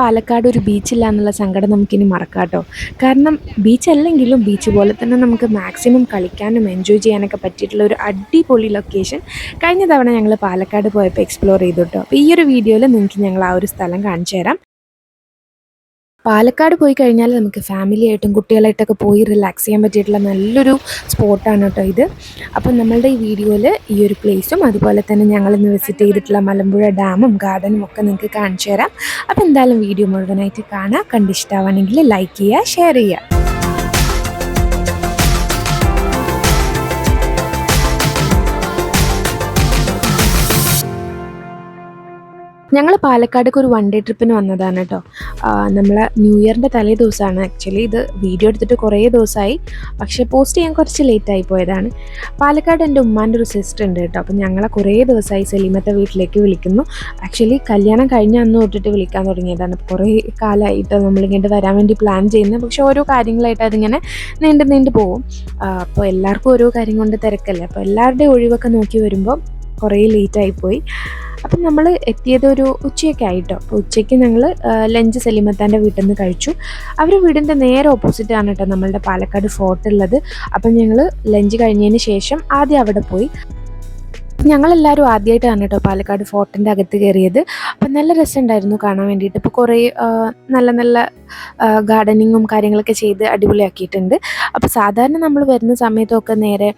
പാലക്കാട് ഒരു ബീച്ചില്ല എന്നുള്ള സങ്കടം നമുക്കിനി മറക്കാട്ടോ. കാരണം ബീച്ച് അല്ലെങ്കിലും ബീച്ച് പോലെ തന്നെ നമുക്ക് മാക്സിമം കളിക്കാനും എൻജോയ് ചെയ്യാനൊക്കെ പറ്റിയിട്ടുള്ള ഒരു അടിപൊളി ലൊക്കേഷൻ കഴിഞ്ഞ തവണ ഞങ്ങൾ പാലക്കാട് പോയപ്പോൾ എക്സ്പ്ലോർ ചെയ്തു കേട്ടോ അപ്പോൾ ഈ ഒരു വീഡിയോയിൽ നിങ്ങൾക്ക് ഞങ്ങൾ ആ ഒരു സ്ഥലം കാണിച്ചു തരാം. പാലക്കാട് പോയി കഴിഞ്ഞാൽ നമുക്ക് ഫാമിലി ആയിട്ടും കുട്ടികളായിട്ടൊക്കെ പോയി റിലാക്സ് ചെയ്യാൻ പറ്റിയിട്ടുള്ള നല്ലൊരു സ്പോട്ടാണ് കേട്ടോ ഇത്. അപ്പം നമ്മളുടെ ഈ വീഡിയോയിൽ ഈ ഒരു പ്ലേസും അതുപോലെ തന്നെ ഞങ്ങൾ ഇന്ന് വിസിറ്റ് ചെയ്തിട്ടുള്ള മലമ്പുഴ ഡാമും ഗാർഡനും ഒക്കെ നിങ്ങൾക്ക് കാണിച്ചു തരാം. അപ്പോൾ എന്തായാലും വീഡിയോ മുഴുവനായിട്ട് കാണാം. കണ്ടിഷ്ടമാണെങ്കിൽ ലൈക്ക് ചെയ്യുക ഷെയർ ചെയ്യുക. ഞങ്ങൾ പാലക്കാടേക്ക് ഒരു വൺ ഡേ ട്രിപ്പിന് വന്നതാണ് കേട്ടോ നമ്മൾ ന്യൂ ഇയറിന്റെ തലേ ദിവസമാണ് ആക്ച്വലി ഇത് വീഡിയോ എടുത്തിട്ട് കുറേ ദിവസമായി പക്ഷേ പോസ്റ്റ് ചെയ്യാൻ കുറച്ച് ലേറ്റ് ആയി പോയതാണ്. പാലക്കാട് എന്റെ ഉമ്മാന്റെ ഒരു സിസ്റ്റർ ഉണ്ട് കേട്ടോ അപ്പം ഞങ്ങളെ കുറേ ദിവസമായി സലീമത്തെ വീട്ടിലേക്ക് വിളിക്കുന്നു. ആക്ച്വലി കല്യാണം കഴിഞ്ഞ അന്ന് തൊട്ടിട്ട് വിളിക്കാൻ തുടങ്ങിയതാണ്. കുറേ കാലമായിട്ട് നമ്മളിങ്ങോട്ട് വരാൻ വേണ്ടി പ്ലാൻ ചെയ്യുന്നത് പക്ഷേ ഓരോ കാര്യങ്ങളായിട്ട് അതിങ്ങനെ നീണ്ടു നീണ്ടു പോകും അപ്പോൾ എല്ലാവർക്കും ഓരോ കാര്യം കൊണ്ട് തിരക്കല്ലേ? അപ്പോൾ എല്ലാവരുടെയും ഒഴിവൊക്കെ നോക്കി വരുമ്പോൾ കുറേ ലേറ്റായി പോയി. അപ്പം നമ്മൾ എത്തിയത് ഒരു ഉച്ചയൊക്കെ ആയിട്ടോ. ഉച്ചയ്ക്ക് ഞങ്ങൾ ലഞ്ച് സലിമത്താന്റെ വീട്ടിൽ നിന്ന് കഴിച്ചു. അവർ വീടിന്റെ നേരെ ഓപ്പോസിറ്റ് ആണ് കേട്ടോ നമ്മളുടെ പാലക്കാട് ഫോർട്ട് ഉള്ളത്. അപ്പം ഞങ്ങൾ ലഞ്ച് കഴിഞ്ഞതിന് ശേഷം ആദ്യം അവിടെ പോയി. ഞങ്ങളെല്ലാവരും ആദ്യമായിട്ടാണ് കേട്ടോ പാലക്കാട് ഫോർട്ടിന്റെ അകത്ത് കയറിയത്. അപ്പം നല്ല രസമുണ്ടായിരുന്നു കാണാൻ വേണ്ടിയിട്ട്. ഇപ്പോൾ കുറേ നല്ല നല്ല ഗാർഡനിങ്ങും കാര്യങ്ങളൊക്കെ ചെയ്ത് അടിപൊളിയാക്കിയിട്ടുണ്ട്. അപ്പോൾ സാധാരണ നമ്മൾ വരുന്ന സമയത്തൊക്കെ നേരെ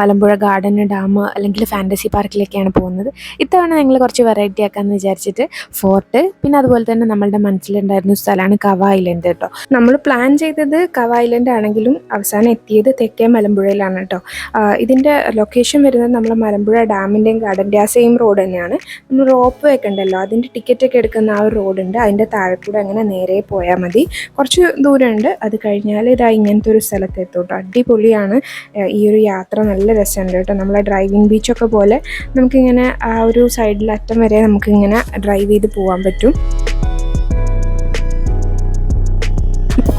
മലമ്പുഴ ഗാർഡൻ ഡാം അല്ലെങ്കിൽ ഫാന്റസി പാർക്കിലേക്കാണ് പോകുന്നത്. ഇത്തവണ ഞങ്ങൾ കുറച്ച് വെറൈറ്റി ആക്കാമെന്ന് വിചാരിച്ചിട്ട് ഫോർട്ട് പിന്നെ അതുപോലെ തന്നെ നമ്മളുടെ മനസ്സിലുണ്ടായിരുന്ന സ്ഥലമാണ് കവ ഐലൻഡ് കേട്ടോ. നമ്മൾ പ്ലാൻ ചെയ്തത് കവ ഐലൻഡ് ആണെങ്കിലും അവസാനം എത്തിയത് തെക്കേ മലമ്പുഴയിലാണ് കേട്ടോ. ഇതിന്റെ ലൊക്കേഷൻ വരുന്നത് നമ്മൾ മലമ്പുഴ ഡാമിന്റെയും ഗാർഡന്റെ ആ സെയിം റോഡ് തന്നെയാണ്. നമ്മൾ റോപ്പ് വേ ഒക്കെ ടിക്കറ്റ് ഒക്കെ എടുക്കുന്ന ആ ഒരു റോഡുണ്ട് അതിന്റെ താഴെ കൂടെ അങ്ങനെ നേരെ പോയാൽ മതി. കുറച്ച് ദൂരമുണ്ട്. അത് കഴിഞ്ഞാൽ ഇതാ ഇങ്ങനത്തെ ഒരു സ്ഥലത്ത് എത്തും അടിപൊളിയാണ്. ഈ ഒരു യാത്ര നല്ല രസമുണ്ട് കേട്ടോ. നമ്മളെ ഡ്രൈവിംഗ് ബീച്ചൊക്കെ പോലെ നമുക്കിങ്ങനെ ആ ഒരു സൈഡിൽ അറ്റം വരെ നമുക്കിങ്ങനെ ഡ്രൈവ് ചെയ്ത് പോകാൻ പറ്റും.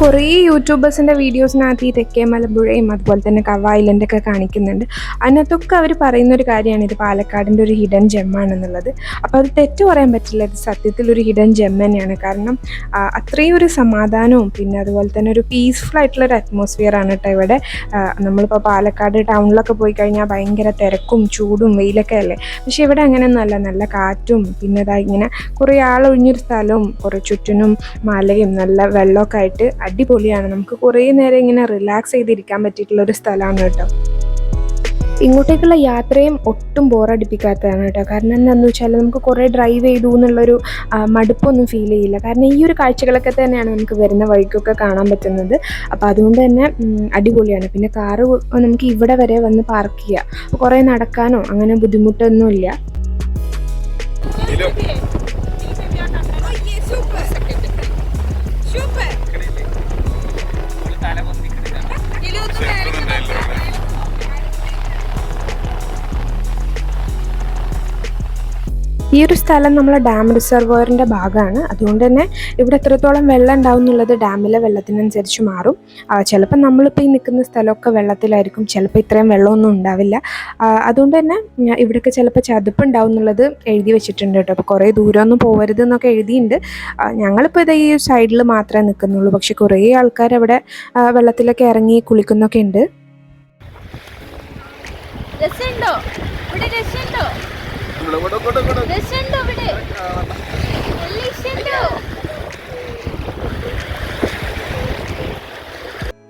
കുറേ യൂട്യൂബേഴ്സിന്റെ വീഡിയോസിനകത്ത് ഈ തെക്കേ മലമ്പുഴയും അതുപോലെ തന്നെ കവ ഐലൻഡൊക്കെ കാണിക്കുന്നുണ്ട്. അതിനകത്തൊക്കെ അവർ പറയുന്ന ഒരു കാര്യമാണ് ഇത് പാലക്കാടിന്റെ ഒരു ഹിഡൻ ജെമ്മാണെന്നുള്ളത്. അപ്പോൾ അത് തെറ്റ് പറയാൻ പറ്റില്ല ഇത് സത്യത്തിൽ ഒരു ഹിഡൻ ജെം തന്നെയാണ്. കാരണം അത്രയും ഒരു സമാധാനവും പിന്നെ അതുപോലെ തന്നെ ഒരു പീസ്ഫുൾ ആയിട്ടുള്ള ഒരു അറ്റ്മോസ്ഫിയർ ആണ് കേട്ടോ ഇവിടെ. നമ്മളിപ്പോൾ പാലക്കാട് ടൗണിലൊക്കെ പോയി കഴിഞ്ഞാൽ ഭയങ്കര തിരക്കും ചൂടും വെയിലൊക്കെ അല്ലേ? പക്ഷെ ഇവിടെ അങ്ങനെയൊന്നുമല്ല നല്ല കാറ്റും പിന്നെ ഇതാ ഇങ്ങനെ കുറേ ആളൊഴിഞ്ഞൊരു സ്ഥലവും കുറേ ചുറ്റിനും മലയും നല്ല വെള്ളമൊക്കെ ആയിട്ട് അടിപൊളിയാണ്. നമുക്ക് കുറേ നേരം ഇങ്ങനെ റിലാക്സ് ചെയ്തിരിക്കാൻ പറ്റിയിട്ടുള്ള ഒരു സ്ഥലമാണ് കേട്ടോ. ഇങ്ങോട്ടേക്കുള്ള യാത്രയും ഒട്ടും ബോറടിപ്പിക്കാത്തതാണ് കേട്ടോ. കാരണം എന്താണെന്ന് വെച്ചാൽ നമുക്ക് കുറേ ഡ്രൈവ് ചെയ്തു എന്നുള്ളൊരു മടുപ്പൊന്നും ഫീൽ ചെയ്യില്ല. കാരണം ഈ ഒരു കാഴ്ചകളൊക്കെ തന്നെയാണ് നമുക്ക് വരുന്ന വഴിക്കൊക്കെ കാണാൻ പറ്റുന്നത്. അപ്പോൾ അതുകൊണ്ട് തന്നെ അടിപൊളിയാണ്. പിന്നെ കാറ് നമുക്ക് ഇവിടെ വരെ വന്ന് പാർക്ക് ചെയ്യാം. കുറേ നടക്കാനോ അങ്ങനെ ബുദ്ധിമുട്ടൊന്നുമില്ല. ഈ ഒരു സ്ഥലം നമ്മളെ ഡാം റിസർവോയറിന്റെ ഭാഗമാണ്. അതുകൊണ്ട് തന്നെ ഇവിടെ എത്രത്തോളം വെള്ളം ഉണ്ടാവും എന്നുള്ളത് ഡാമിലെ വെള്ളത്തിനനുസരിച്ച് മാറും. ചിലപ്പോൾ നമ്മളിപ്പോൾ ഈ നിൽക്കുന്ന സ്ഥലമൊക്കെ വെള്ളത്തിലായിരിക്കും. ചിലപ്പോൾ ഇത്രയും വെള്ളമൊന്നും ഉണ്ടാവില്ല. അതുകൊണ്ട് തന്നെ ഇവിടെയൊക്കെ ചിലപ്പോൾ ചതുപ്പ് ഉണ്ടാവും എന്നുള്ളത് എഴുതി വെച്ചിട്ടുണ്ട് കേട്ടോ. അപ്പോൾ കുറേ ദൂരമൊന്നും പോകരുത് എന്നൊക്കെ എഴുതിയിട്ടുണ്ട്. ഞങ്ങളിപ്പോൾ ഇത് ഈ സൈഡിൽ മാത്രമേ നിൽക്കുന്നുള്ളൂ. പക്ഷേ കുറേ ആൾക്കാർ അവിടെ വെള്ളത്തിലൊക്കെ ഇറങ്ങി കുളിക്കുന്നൊക്കെ ഉണ്ട്. രസമുണ്ടോ? ഇവിടെ രസമുണ്ടോ രസമുണ്ടോ ഇവിടെ നല്ല ഇഷ്ടമുണ്ടോ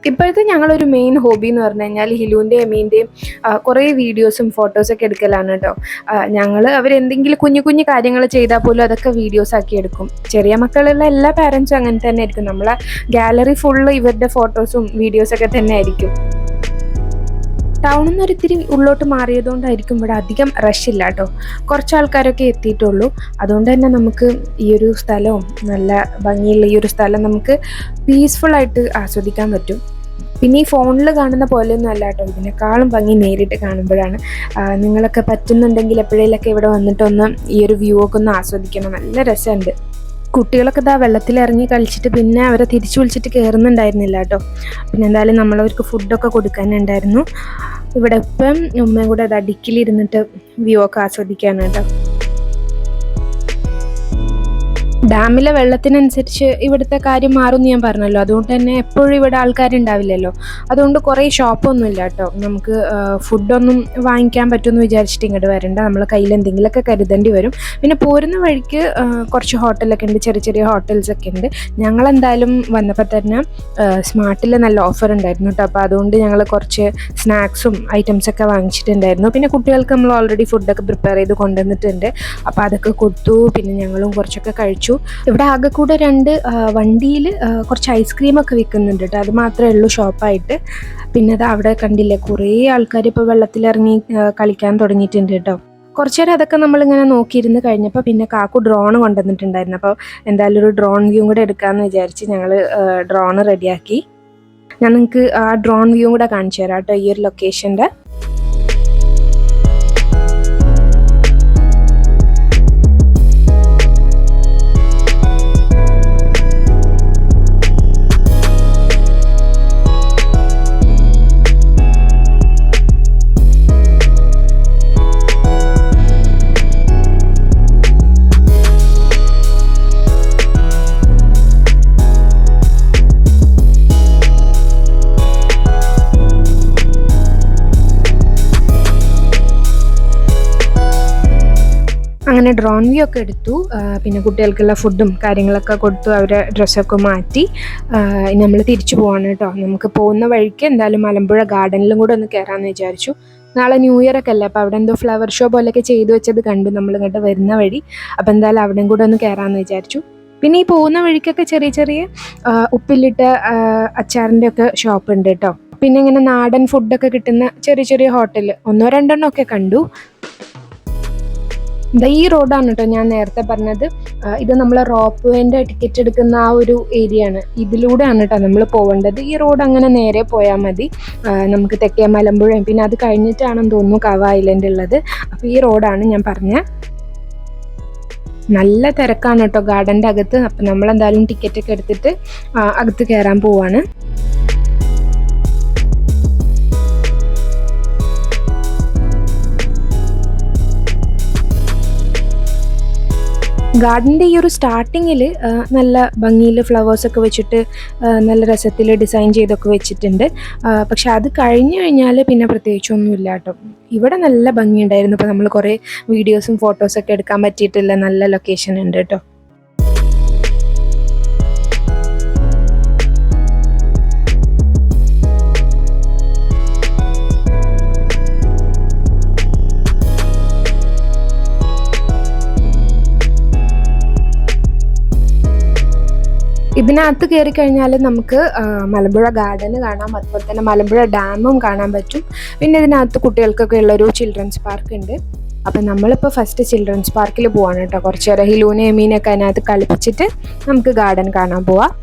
ഇപ്പോഴത്തെ ഞങ്ങളൊരു മെയിൻ ഹോബി എന്ന് പറഞ്ഞു കഴിഞ്ഞാൽ ഹിലുവിന്റെയും എമീന്റെയും കുറേ വീഡിയോസും ഫോട്ടോസൊക്കെ എടുക്കലാണ് കേട്ടോ. ഞങ്ങൾ അവരെന്തെങ്കിലും കുഞ്ഞു കുഞ്ഞു കാര്യങ്ങൾ ചെയ്താൽ പോലും അതൊക്കെ വീഡിയോസ് ആക്കി എടുക്കും. ചെറിയ മക്കളുള്ള എല്ലാ പാരൻസും അങ്ങനെ തന്നെ ആയിരിക്കും. നമ്മളെ ഗാലറി ഫുള്ള് ഇവരുടെ ഫോട്ടോസും വീഡിയോസൊക്കെ തന്നെ ആയിരിക്കും. ടൗണിൽ നിന്ന് ഒരിത്തിരി ഉള്ളോട്ട് മാറിയതുകൊണ്ടായിരിക്കും ഇവിടെ അധികം റഷ് ഇല്ല കേട്ടോ കുറച്ച് ആൾക്കാരൊക്കെ എത്തിയിട്ടുള്ളൂ. അതുകൊണ്ട് തന്നെ നമുക്ക് ഈ ഒരു സ്ഥലവും നല്ല ഭംഗിയുള്ള ഈ ഒരു സ്ഥലം നമുക്ക് പീസ്ഫുള്ളായിട്ട് ആസ്വദിക്കാൻ പറ്റും. പിന്നെ ഈ ഫോണിൽ കാണുന്ന പോലെയൊന്നും അല്ല കേട്ടോ ഇതിനേക്കാളും ഭംഗി നേരിട്ട് കാണുമ്പോഴാണ്. നിങ്ങളൊക്കെ പറ്റുന്നുണ്ടെങ്കിൽ എപ്പോഴേലൊക്കെ ഇവിടെ വന്നിട്ടൊന്ന് ഈ ഒരു വ്യൂ ഒക്കെ ഒന്ന് ആസ്വദിക്കണം. നല്ല രസമുണ്ട്. കുട്ടികളൊക്കെ ഇതാ വെള്ളത്തിലിറങ്ങി കളിച്ചിട്ട് പിന്നെ അവരെ തിരിച്ചു വിളിച്ചിട്ട് കയറുന്നുണ്ടായിരുന്നില്ല കേട്ടോ പിന്നെ എന്തായാലും നമ്മളവർക്ക് ഫുഡൊക്കെ കൊടുക്കാനുണ്ടായിരുന്നു ഇവിടെ ഇപ്പം ഉമ്മയും കൂടെ അത് അടുക്കിലിരുന്നിട്ട് വ്യൂ ഒക്കെ ആസ്വദിക്കാനായിട്ട് ഡാമിലെ വെള്ളത്തിനനുസരിച്ച് ഇവിടുത്തെ കാര്യം മാറുമെന്ന് ഞാൻ പറഞ്ഞല്ലോ. അതുകൊണ്ട് തന്നെ എപ്പോഴും ഇവിടെ ആൾക്കാരുണ്ടാവില്ലല്ലോ. അതുകൊണ്ട് കുറേ ഷോപ്പൊന്നും ഇല്ല കേട്ടോ. നമുക്ക് ഫുഡൊന്നും വാങ്ങിക്കാൻ പറ്റുമെന്ന് വിചാരിച്ചിട്ട് ഇങ്ങോട്ട് വരണ്ട. നമ്മൾ കയ്യിൽ എന്തെങ്കിലുമൊക്കെ കരുതേണ്ടി വരും. പിന്നെ പോരുന്ന വഴിക്ക് കുറച്ച് ഹോട്ടലൊക്കെ ഉണ്ട്. ചെറിയ ചെറിയ ഹോട്ടൽസൊക്കെ ഉണ്ട്. ഞങ്ങൾ എന്തായാലും വന്നപ്പോൾ തന്നെ സ്മാർട്ടിൽ നല്ല ഓഫർ ഉണ്ടായിരുന്നു കേട്ടോ. അപ്പോൾ അതുകൊണ്ട് ഞങ്ങൾ കുറച്ച് സ്നാക്സും ഐറ്റംസൊക്കെ വാങ്ങിച്ചിട്ടുണ്ടായിരുന്നു. പിന്നെ കുട്ടികൾക്ക് നമ്മൾ ഓൾറെഡി ഫുഡൊക്കെ പ്രിപ്പയർ ചെയ്ത് കൊണ്ടുവന്നിട്ടുണ്ട്. അപ്പോൾ അതൊക്കെ കൊടുത്തു. പിന്നെ ഞങ്ങളും കുറച്ചൊക്കെ കഴിച്ചു. ഇവിടെ ആകെ കൂടെ രണ്ട് വണ്ടിയിൽ കുറച്ച് ഐസ്ക്രീം ഒക്കെ വിൽക്കുന്നുണ്ട് കേട്ടോ. അത് മാത്രമേ ഉള്ളൂ ഷോപ്പായിട്ട്. പിന്നെ അത് അവിടെ കണ്ടില്ലേ കുറേ ആൾക്കാർ ഇപ്പോൾ വെള്ളത്തിലിറങ്ങി കളിക്കാൻ തുടങ്ങിയിട്ടുണ്ട് കേട്ടോ. കുറച്ചു നേരം അതൊക്കെ നമ്മളിങ്ങനെ നോക്കിയിരുന്ന് കഴിഞ്ഞപ്പോൾ പിന്നെ കാക്കു ഡ്രോൺ കൊണ്ടുവന്നിട്ടുണ്ടായിരുന്നു. അപ്പോൾ എന്തായാലും ഒരു ഡ്രോൺ വ്യൂ കൂടെ എടുക്കാമെന്ന് വിചാരിച്ച് ഞങ്ങൾ ഡ്രോൺ റെഡിയാക്കി ഞാൻ നിങ്ങൾക്ക് ആ ഡ്രോൺ വ്യൂ കൂടെ കാണിച്ചു തരാം കേട്ടോ ഈ ഒരു ലൊക്കേഷന്റെ അങ്ങനെ ഡ്രോൺ വ്യൂ ഒക്കെ എടുത്തു. പിന്നെ കുട്ടികൾക്കുള്ള ഫുഡും കാര്യങ്ങളൊക്കെ കൊടുത്തു. അവരെ ഡ്രസ്സൊക്കെ മാറ്റി. നമ്മൾ തിരിച്ചു പോവാണ് കേട്ടോ നമുക്ക് പോകുന്ന വഴിക്ക് എന്തായാലും മലമ്പുഴ ഗാർഡനിലും കൂടെ ഒന്ന് കയറാമെന്ന് വിചാരിച്ചു. നാളെ ന്യൂ ഇയർ ഒക്കെ അല്ലേ? അപ്പോൾ അവിടെ എന്തോ ഫ്ലവർ ഷോ പോലെയൊക്കെ ചെയ്തു വെച്ചത് കണ്ടു നമ്മൾ ഇങ്ങോട്ട് വരുന്ന വഴി. അപ്പോൾ എന്തായാലും അവിടെയും കൂടെ ഒന്ന് കയറാമെന്ന് വിചാരിച്ചു. പിന്നെ ഈ പോകുന്ന വഴിക്കൊക്കെ ചെറിയ ചെറിയ ഉപ്പിലിട്ട അച്ചാറിന്റെ ഒക്കെ ഷോപ്പ് ഉണ്ട് കേട്ടോ പിന്നെ ഇങ്ങനെ നാടൻ ഫുഡൊക്കെ കിട്ടുന്ന ചെറിയ ചെറിയ ഹോട്ടൽ ഒന്നോ രണ്ടെണ്ണമൊക്കെ കണ്ടു. ഈ റോഡാണ് കേട്ടോ ഞാൻ നേരത്തെ പറഞ്ഞത്. ഇത് നമ്മൾ റോപ്പ് വേന്റെ ടിക്കറ്റ് എടുക്കുന്ന ആ ഒരു ഏരിയ ആണ്. ഇതിലൂടെയാണ് കേട്ടോ നമ്മൾ പോകേണ്ടത് ഈ റോഡ് അങ്ങനെ നേരെ പോയാൽ മതി. നമുക്ക് തെക്കേ മലമ്പുഴയും പിന്നെ അത് കഴിഞ്ഞിട്ടാണെന്ന് തോന്നുന്നു കവ ഐലൻഡ് ഉള്ളത്. അപ്പോൾ ഈ റോഡാണ് ഞാൻ പറഞ്ഞ. നല്ല തിരക്കാണ് കേട്ടോ ഗാർഡന്റെ അകത്ത്. അപ്പം നമ്മളെന്തായാലും ടിക്കറ്റൊക്കെ എടുത്തിട്ട് അകത്ത് കയറാൻ പോവാണ്. ഗാർഡന്റെ ഈ ഒരു സ്റ്റാർട്ടിങ്ങിൽ നല്ല ഭംഗിയിൽ ഫ്ലവേഴ്സൊക്കെ വെച്ചിട്ട് നല്ല രസത്തിൽ ഡിസൈൻ ചെയ്തൊക്കെ വെച്ചിട്ടുണ്ട്. പക്ഷെ അത് കഴിഞ്ഞു കഴിഞ്ഞാൽ പിന്നെ പ്രത്യേകിച്ചൊന്നുമില്ല കേട്ടോ. ഇവിടെ നല്ല ഭംഗിയുണ്ടായിരുന്നു. ഇപ്പോൾ നമ്മൾ കുറേ വീഡിയോസും ഫോട്ടോസൊക്കെ എടുക്കാൻ പറ്റിയിട്ടുള്ള നല്ല ലൊക്കേഷൻ ഉണ്ട് കേട്ടോ. ഇതിനകത്ത് കയറി കഴിഞ്ഞാൽ നമുക്ക് മലമ്പുഴ ഗാർഡന് കാണാം. അതുപോലെ തന്നെ മലമ്പുഴ ഡാമും കാണാൻ പറ്റും. പിന്നെ ഇതിനകത്ത് കുട്ടികൾക്കൊക്കെ ഉള്ളൊരു ചിൽഡ്രൻസ് പാർക്ക് ഉണ്ട്. അപ്പം നമ്മളിപ്പോൾ ഫസ്റ്റ് ചിൽഡ്രൻസ് പാർക്കിൽ പോവാണ് കേട്ടോ. കുറച്ച് നേരം ഹിലൂനെ എമീനൊക്കെ അതിനകത്ത് കളിപ്പിച്ചിട്ട് നമുക്ക് ഗാർഡൻ കാണാൻ പോവാം.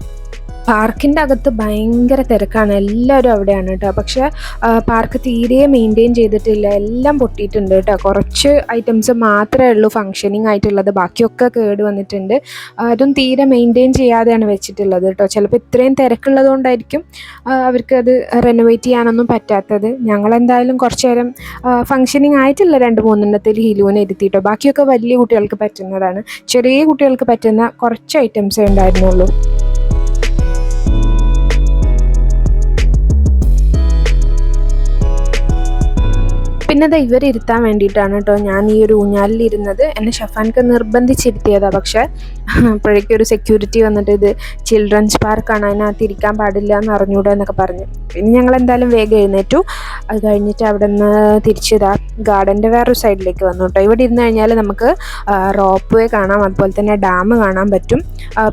പാർക്കിന്റെ അകത്ത് ഭയങ്കര തിരക്കാണ്. എല്ലാവരും അവിടെയാണ് കേട്ടോ. പക്ഷേ പാർക്ക് തീരെ മെയിന്റെയിൻ ചെയ്തിട്ടില്ല. എല്ലാം പൊട്ടിയിട്ടുണ്ട് കേട്ടോ. കുറച്ച് ഐറ്റംസ് മാത്രമേ ഉള്ളൂ ഫങ്ഷനിങ് ആയിട്ടുള്ളത്. ബാക്കിയൊക്കെ കേട് വന്നിട്ടുണ്ട്. അതും തീരെ മെയിന്റെയിൻ ചെയ്യാതെയാണ് വെച്ചിട്ടുള്ളത് കേട്ടോ. ചിലപ്പോൾ ഇത്രയും തിരക്കുള്ളത് കൊണ്ടായിരിക്കും അവർക്ക് അത് റെനോവേറ്റ് ചെയ്യാനൊന്നും പറ്റാത്തത്. ഞങ്ങളെന്തായാലും കുറച്ച് നേരം ഫങ്ഷനിങ് ആയിട്ടില്ല രണ്ട് മൂന്നെണ്ണത്തിൽ ഹിലുവിനെ ഇരുത്തിയിട്ടോ ബാക്കിയൊക്കെ വലിയ കുട്ടികൾക്ക് പറ്റുന്നതാണ്. ചെറിയ കുട്ടികൾക്ക് പറ്റുന്ന കുറച്ച് ഐറ്റംസേ ഉണ്ടായിരുന്നുള്ളൂ. പിന്നെ അത് ഇവർ ഇരുത്താൻ വേണ്ടിയിട്ടാണ് കേട്ടോ ഞാൻ ഈ ഒരു ഊഞ്ഞാലിൽ ഇരുന്നത് എന്നെ ഷഫാൻക്ക് നിർബന്ധിച്ചിരുത്തിയതാണ് പക്ഷേ അപ്പോഴേക്കും ഒരു സെക്യൂരിറ്റി വന്നിട്ട് ഇത് ചിൽഡ്രൻസ് പാർക്കാണ് അതിനകത്ത് ഇരിക്കാൻ പാടില്ല എന്ന് അറിഞ്ഞൂടെ എന്നൊക്കെ പറഞ്ഞു. പിന്നെ ഞങ്ങൾ എന്തായാലും വേഗം എഴുന്നേറ്റു. അത് കഴിഞ്ഞിട്ട് അവിടെ നിന്ന് തിരിച്ചിതാ ഗാർഡന്റെ വേറൊരു സൈഡിലേക്ക് വന്നു കേട്ടോ. ഇവിടെ ഇരുന്ന് കഴിഞ്ഞാൽ നമുക്ക് റോപ്പ് വേ കാണാം അതുപോലെ തന്നെ ഡാം കാണാൻ പറ്റും.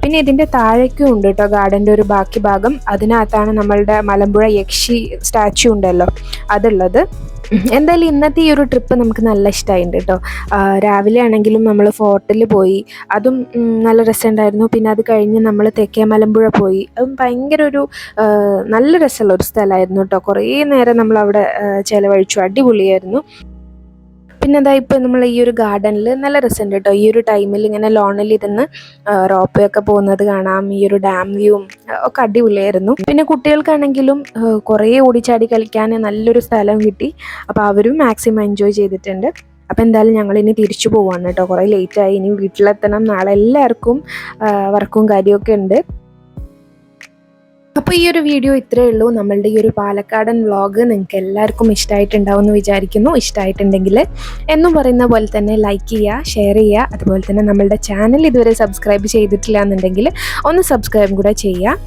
പിന്നെ ഇതിന്റെ താഴേക്കും ഉണ്ട് കേട്ടോ ഗാർഡന്റെ ഒരു ബാക്കി ഭാഗം. അതിനകത്താണ് നമ്മളുടെ മലമ്പുഴ യക്ഷി സ്റ്റാച്യു ഉണ്ടല്ലോ അതുള്ളത്. എന്തായാലും ഇന്നത്തെ ഈ ഒരു ട്രിപ്പ് നമുക്ക് നല്ല ഇഷ്ടമായിട്ടുണ്ട് കേട്ടോ രാവിലെ ആണെങ്കിലും നമ്മൾ ഫോർട്ടിൽ പോയി അതും നല്ല രസമുണ്ടായിരുന്നു പിന്നെ അത് കഴിഞ്ഞ് നമ്മൾ തെക്കേ മലമ്പുഴ പോയി. അതും ഭയങ്കര ഒരു നല്ല രസമുള്ള ഒരു സ്ഥലമായിരുന്നു കേട്ടോ കുറേ നേരം നമ്മൾ അവിടെ ചിലവഴിച്ചു. അടിപൊളിയായിരുന്നു. പിന്നെ എന്താ ഇപ്പോൾ നമ്മൾ ഈ ഒരു ഗാർഡനിൽ നല്ല രസമുണ്ട് കേട്ടോ ഈ ഒരു ടൈമിൽ ഇങ്ങനെ ലോണിലിരുന്ന് റോപ്പ് ഒക്കെ പോകുന്നത് കാണാം. ഈ ഒരു ഡാം വ്യൂവും ഒക്കെ അടിപൊളിയായിരുന്നു. പിന്നെ കുട്ടികൾക്കാണെങ്കിലും കുറേ ഓടിച്ചാടി കളിക്കാൻ നല്ലൊരു സ്ഥലം കിട്ടി. അപ്പോൾ അവരും മാക്സിമം എൻജോയ് ചെയ്തിട്ടുണ്ട്. അപ്പോൾ എന്തായാലും ഞങ്ങൾ ഇനി തിരിച്ചു പോവാണ് കേട്ടോ കുറേ ലേറ്റായി. ഇനി വീട്ടിലെത്തണം. നാളെ എല്ലാവർക്കും വർക്കും കാര്യമൊക്കെ ഉണ്ട്. അപ്പോൾ ഈ ഒരു വീഡിയോ ഇത്രയേ ഉള്ളൂ. നമ്മളുടെ ഈ ഒരു പാലക്കാടൻ വ്ളോഗ് നിങ്ങൾക്ക് എല്ലാവർക്കും ഇഷ്ടമായിട്ടുണ്ടാവും എന്ന് വിചാരിക്കുന്നു. ഇഷ്ടമായിട്ടുണ്ടെങ്കിൽ എന്നും പറയുന്ന പോലെ തന്നെ ലൈക്ക് ചെയ്യുക ഷെയർ ചെയ്യുക. അതുപോലെ തന്നെ നമ്മളുടെ ചാനൽ ഇതുവരെ സബ്സ്ക്രൈബ് ചെയ്തിട്ടില്ല എന്നുണ്ടെങ്കിൽ ഒന്ന് സബ്സ്ക്രൈബും കൂടെ ചെയ്യുക.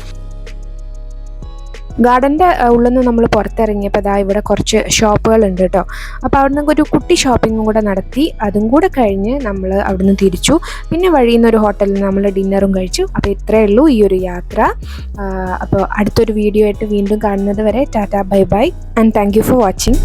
ഗാർഡന്റെ ഉള്ളിൽ നിന്ന് നമ്മൾ പുറത്തിറങ്ങിയപ്പോൾ അതാ ഇവിടെ കുറച്ച് ഷോപ്പുകൾ ഉണ്ട് കേട്ടോ അപ്പോൾ അവിടെ നിന്ന് ഒരു കുട്ടി ഷോപ്പിങ്ങും കൂടെ നടത്തി. അതും കൂടെ കഴിഞ്ഞ് നമ്മൾ അവിടുന്ന് തിരിച്ചു. പിന്നെ വഴിയിൽ നിന്ന് ഒരു ഹോട്ടലിൽ നമ്മൾ ഡിന്നറും കഴിച്ചു. അപ്പോൾ ഇത്രയേ ഉള്ളൂ ഈ ഒരു യാത്ര. അപ്പോൾ അടുത്തൊരു വീഡിയോ ആയിട്ട് വീണ്ടും കാണുന്നത് വരെ tata bye bye. And thank for watching